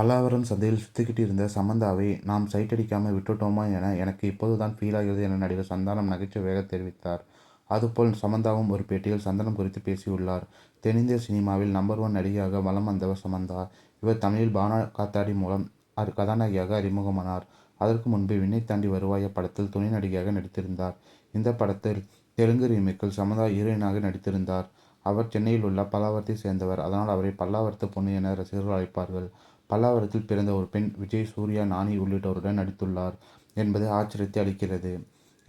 பல்லாவரம் சந்தையில் சுத்திக்கிட்டு இருந்த சமந்தாவை நாம் சைட்டடிக்காம விட்டுட்டோமா என எனக்கு இப்போது தான் ஃபீல் ஆகிறது என நடிகர் சந்தானம் நகைச்சுவையாக தெரிவித்தார். அதுபோல் சமந்தாவும் ஒரு பேட்டியில் சந்தனம் குறித்து பேசியுள்ளார். தென்னிந்திய சினிமாவில் நம்பர் ஒன் நடிகையாக வலம் வந்தவர் சமந்தா. இவர் தமிழில் பானா காத்தாடி மூலம் கதாநாயகியாக அறிமுகமானார். அதற்கு முன்பு விண்ணை தாண்டி வருவாய படத்தில் துணை நடிகையாக நடித்திருந்தார். இந்த படத்தில் தெலுங்கு ரீமேக்கில் சமந்தா ஹீரோயினாக நடித்திருந்தார். அவர் சென்னையில் உள்ள பல்லாவரத்தை சேர்ந்தவர். அதனால் அவரை பல்லாவரத்து பொண்ணு என ரசிகர்கள் அழைப்பார்கள். பல்லாவரத்தில் பிறந்த ஒரு பெண் விஜய், சூர்யா, நானி உள்ளிட்டோருடன் நடித்துள்ளார் என்பது ஆச்சரியத்தை அளிக்கிறது.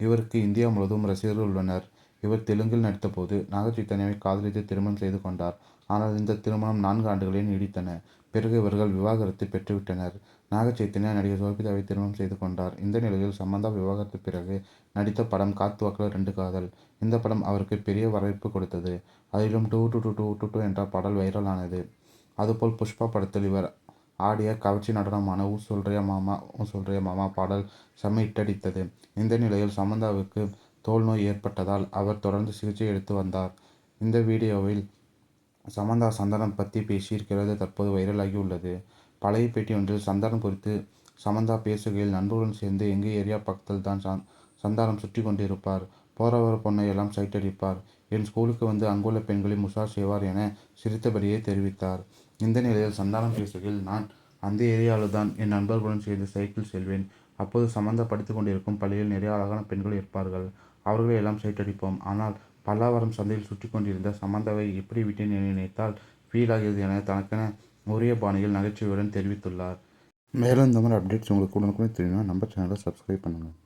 இவருக்கு இந்தியா முழுவதும் ரசிகர்கள் உள்ளனர். இவர் தெலுங்கில் நடித்தபோது நாகசைதன்யாவை காதலித்து திருமணம் செய்து கொண்டார். ஆனால் இந்த திருமணம் நான்கு ஆண்டுகளே நீடித்தன. பிறகு இவர்கள் விவாகரத்து பெற்றுவிட்டனர். நாகச்சைத்தன்யா நடிகை சோபிதாவை திருமணம் செய்து கொண்டார். இந்த நிலையில் சம்பந்தா விவாகரத்து பிறகு நடித்த படம் காத்துவாக்கள் ரெண்டு காதல். இந்த படம் அவருக்கு பெரிய வரவேற்பு கொடுத்தது. அதிலும் டூ டூ டூ டூ டூ என்ற பாடல் வைரலானது. அதுபோல் புஷ்பா படத்தில் இவர் ஆடிய கவர்ச்சி நடனமான ஊ சொல்றியா மாமா ஊ சொல்றியா மாமா பாடல் செம்ம இட்டடித்தது இந்த நிலையில் சமந்தாவுக்கு தோல் நோய் ஏற்பட்டதால் அவர் தொடர்ந்து சிகிச்சை எடுத்து வந்தார். இந்த வீடியோவில் சமந்தா சந்தானம் பற்றி பேசியிருக்கிறது தற்போது வைரலாகி உள்ளது. பழைய பேட்டி ஒன்றில் சந்தானம் குறித்து சமந்தா பேசுகையில் நண்பருடன் சேர்ந்து எங்கள் ஏரியா பக்கத்தில் தான் சந்தானம் சுற்றிக் கொண்டிருப்பார். போறவர பொண்ணை எல்லாம் சைட்டடிப்பார். என் ஸ்கூலுக்கு வந்து அங்குள்ள பெண்களை முசார் செய்வார் என சிரித்தபடியே தெரிவித்தார். இந்த நிலையில் சந்தானம் பேசுகையில் நான் அந்த ஏரியாவில் தான் என் நண்பர்களுடன் சேர்ந்து சைக்கிள் செல்வேன். அப்போது சமந்தா படித்து கொண்டிருக்கும் பள்ளியில் நிறைய அழகான பெண்கள் இருப்பார்கள். அவர்களை எல்லாம் சைட்டடிப்போம். ஆனால் பல்லாவரம் சந்தையில் சுற்றிக் கொண்டிருந்த சமந்தாவை எப்படி விட்டேன் என நினைத்தால் ஃபீல் ஆகிறது என தனக்கென உரிய பாணியில் நகைச்சுவையுடன் தெரிவித்துள்ளார். மேலும் இந்த மாதிரி அப்டேட்ஸ் உங்களுக்கு உடனுக்குடன் தெரியணும்னா நம்ம சேனலை சப்ஸ்கிரைப் பண்ணுங்கள்